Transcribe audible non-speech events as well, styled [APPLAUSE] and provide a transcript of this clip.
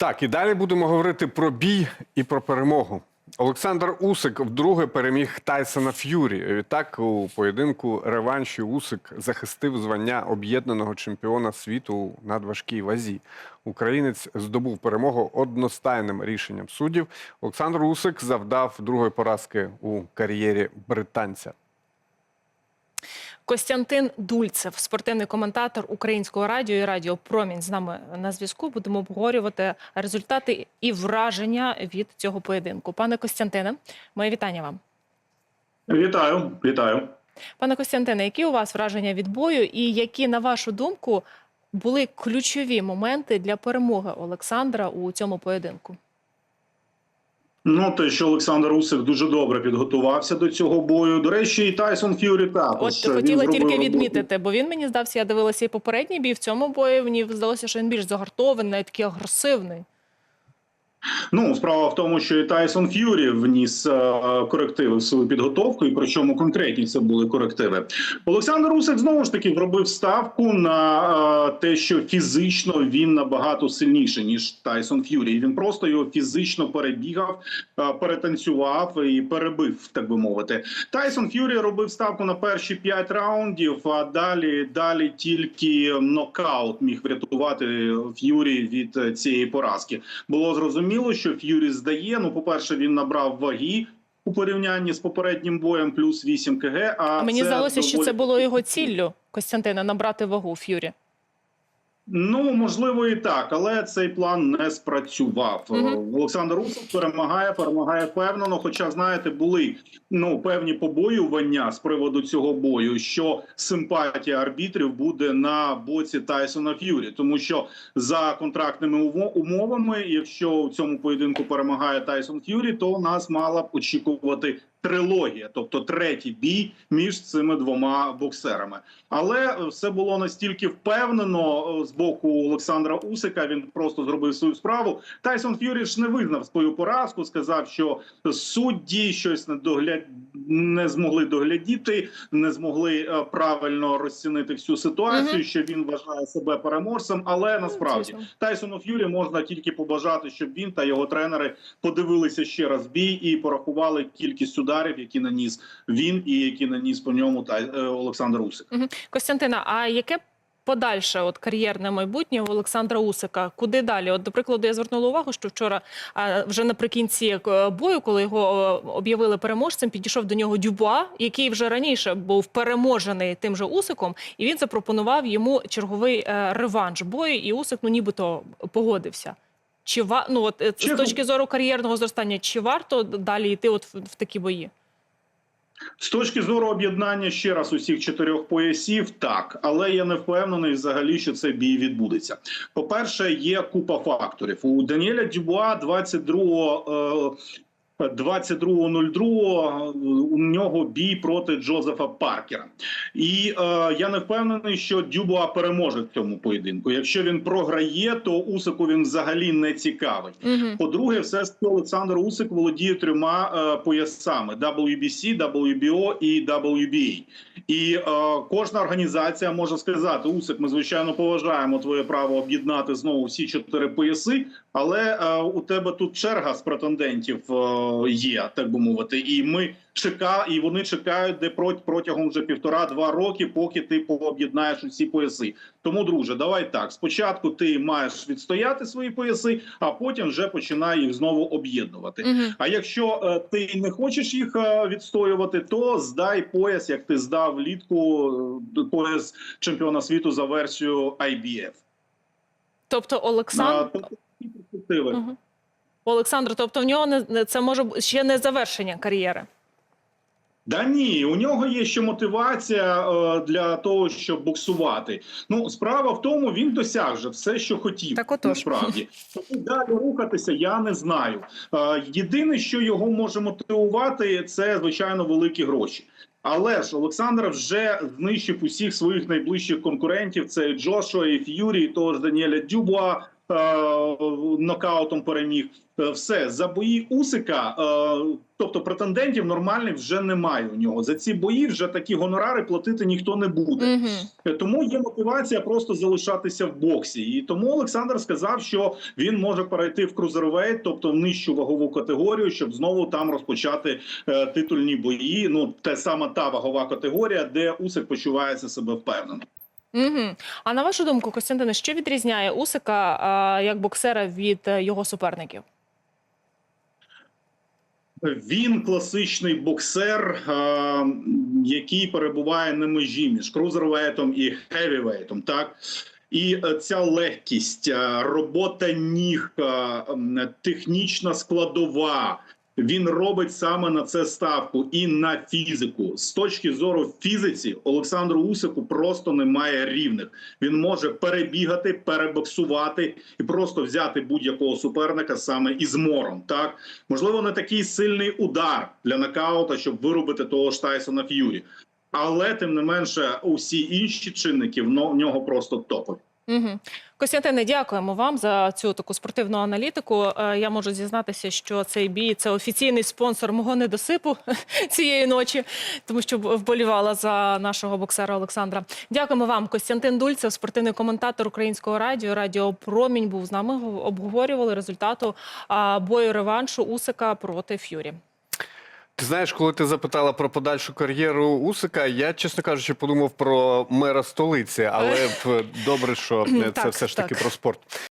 Так, і далі будемо говорити про бій і про перемогу. Олександр Усик вдруге переміг Тайсона Ф'юрі. Відтак у поєдинку реванші Усик захистив звання об'єднаного чемпіона світу у надважкій вазі. Українець здобув перемогу одностайним рішенням суддів. Олександр Усик завдав другої поразки у кар'єрі британця. Костянтин Дульцев, спортивний коментатор українського радіо і радіо Промінь з нами на зв'язку. Будемо обговорювати результати і враження від цього поєдинку. Пане Костянтине, моє вітання вам. Вітаю, вітаю. Пане Костянтине, які у вас враження від бою, і які, на вашу думку, були ключові моменти для перемоги Олександра у цьому поєдинку? Ну, те, що Олександр Усик дуже добре підготувався до цього бою. До речі, і Тайсон Ф'юрі також. От хотіла тільки роботу. відмітити, бо він мені здався, я дивилася і попередній бій в цьому бою. Мені здалося, що він більш загартований, навіть такий агресивний. Ну, справа в тому, що і Тайсон Ф'юрі вніс е, корективи в свою підготовку, і причому конкретні це були корективи. Олександр Усик знову ж таки зробив ставку на е, те, що фізично він набагато сильніший ніж Тайсон Ф'юрі. Він просто його фізично перебігав, е, перетанцював і перебив, так би мовити. Тайсон Ф'юрі робив ставку на перші п'ять раундів. А далі далі тільки нокаут міг врятувати Ф'юрі від цієї поразки. Було зрозуміло, що Ф'юрі здає. Ну, по перше, він набрав ваги. У порівнянні з попереднім боєм плюс 8 кг. А А мені здалося, здалося, що це було його ціллю, Костянтина, набрати вагу Ф'юрі. Ну можливо і так, але цей план не спрацював. Мгм. Олександр Усов перемагає, перемагає впевнено. Хоча знаєте, були ну певні побоювання з приводу цього бою, що симпатія арбітрів буде на боці Тайсона Ф'юрі, тому що за контрактними умовами, якщо у цьому поєдинку перемагає Тайсон Ф'юрі, то нас мала б очікувати. Трилогія, тобто третій бій між цими двома боксерами, але все було настільки впевнено е, з боку Олександра Усика. Він просто зробив свою справу. Тайсон Ф'юрі ж не визнав свою поразку. Сказав, що судді щось не догляд не змогли доглядіти, не змогли е, правильно розцінити всю ситуацію. Мгм. Що він вважає себе переможцем, але насправді звісно. Тайсону Ф'юрі можна тільки побажати, щоб він та його тренери подивилися ще раз бій і порахували кількість ударів, які наніс він, і які наніс по ньому та е, Олександр Усик. Костянтина, а яке подальше от кар'єрне майбутнє у Олександра Усика? Куди далі? От, до прикладу, я звернула увагу, що вчора а, вже наприкінці е, бою, коли його е, об'явили переможцем, підійшов до нього Дюбуа, який вже раніше був переможений тим же Усиком, і він запропонував йому черговий реванш бою, і Усик ну нібито погодився. Чи ва... ну, от, чи... з точки зору кар'єрного зростання, чи варто далі йти от в, в такі бої? З точки зору об'єднання ще раз усіх чотирьох поясів, так, але я не впевнений взагалі, що цей бій відбудеться. По перше, є купа факторів. У Даніеля Дюбуа 22 е, 22.02 у нього бій проти Джозефа Паркера, і е, я не впевнений, що Дюбуа переможе в цьому поєдинку. Якщо він програє, то Усику він взагалі не цікавий. Угу. По-друге, все ж Олександр Усик володіє трьома е, поясами: WBC, WBO і WBA. І е, кожна організація може сказати: Усик, ми звичайно поважаємо твоє право об'єднати знову всі чотири пояси, але е, у тебе тут черга з претендентів е, є, так би мовити, і ми чека, і вони чекають, де протягом вже півтора-два роки, поки ти пооб'єднаєш усі пояси. Тому, друже, давай так. Спочатку ти маєш відстояти свої пояси, а потім вже починай їх знову об'єднувати. Угу. А якщо е, ти не хочеш їх е, відстоювати, то здай пояс, як ти здав влітку е, пояс чемпіона світу за версією IBF. Тобто А, Олександр. тобто. Мгм. Олександр, тобто в нього не це може ще не завершення кар'єри. Да ні, у нього є ще мотивація е, для того, щоб боксувати. Ну, справа в тому, він досяг же все, що хотів. Так отож. насправді Тому далі рухатися, я не знаю. Е, єдине, що його може мотивувати, це звичайно великі гроші. Але ж Олександр вже знищив усіх своїх найближчих конкурентів. Це і Джошуа, і Ф'юрі, і того ж Даніеля Дюбуа. Нокаутом переміг. Е, Все за бої Усика, е, тобто претендентів нормальних вже немає у нього. За ці бої вже такі гонорари платити ніхто не буде. Е, Тому є мотивація просто залишатися в боксі. І тому Олександр сказав, що він може перейти в крузервейт, тобто в нижчу вагову категорію, щоб знову там розпочати е, титульні бої. Ну те саме та вагова категорія, де Усик почувається себе впевнено. Угу. А на вашу думку, Костянтине, що відрізняє Усика а, як боксера від е, його суперників? Він класичний боксер, е, який перебуває на межі між крузервейтом і хевівейтом. Так і е, ця легкість, е, робота ніг, технічна складова. Він робить саме на це ставку і на фізику. З точки зору фізиці, Олександру Усику просто немає рівних. Він може перебігати, перебоксувати і просто взяти будь-якого суперника саме із мором. Так можливо, не такий сильний удар для нокаута, щоб виробити того ж Тайсона Ф'юрі. Але тим не менше, усі інші чинники в нього просто топові. Угу. Костянтине, дякуємо вам за цю таку спортивну аналітику. Е, Я можу зізнатися, що цей бій це офіційний спонсор мого недосипу [LAUGHS] цієї ночі, тому що вболівала за нашого боксера Олександра. Дякуємо вам, Костянтин Дульцев, спортивний коментатор українського радіо. Радіо Промінь був з нами. Обговорювали результату бою реваншу Усика проти Ф'юрі. Ти знаєш, коли ти запитала про подальшу кар'єру Усика, я, чесно кажучи, подумав про мера столиці, але добре, що [CLEARS THROAT] це Так, все ж таки так. про спорт.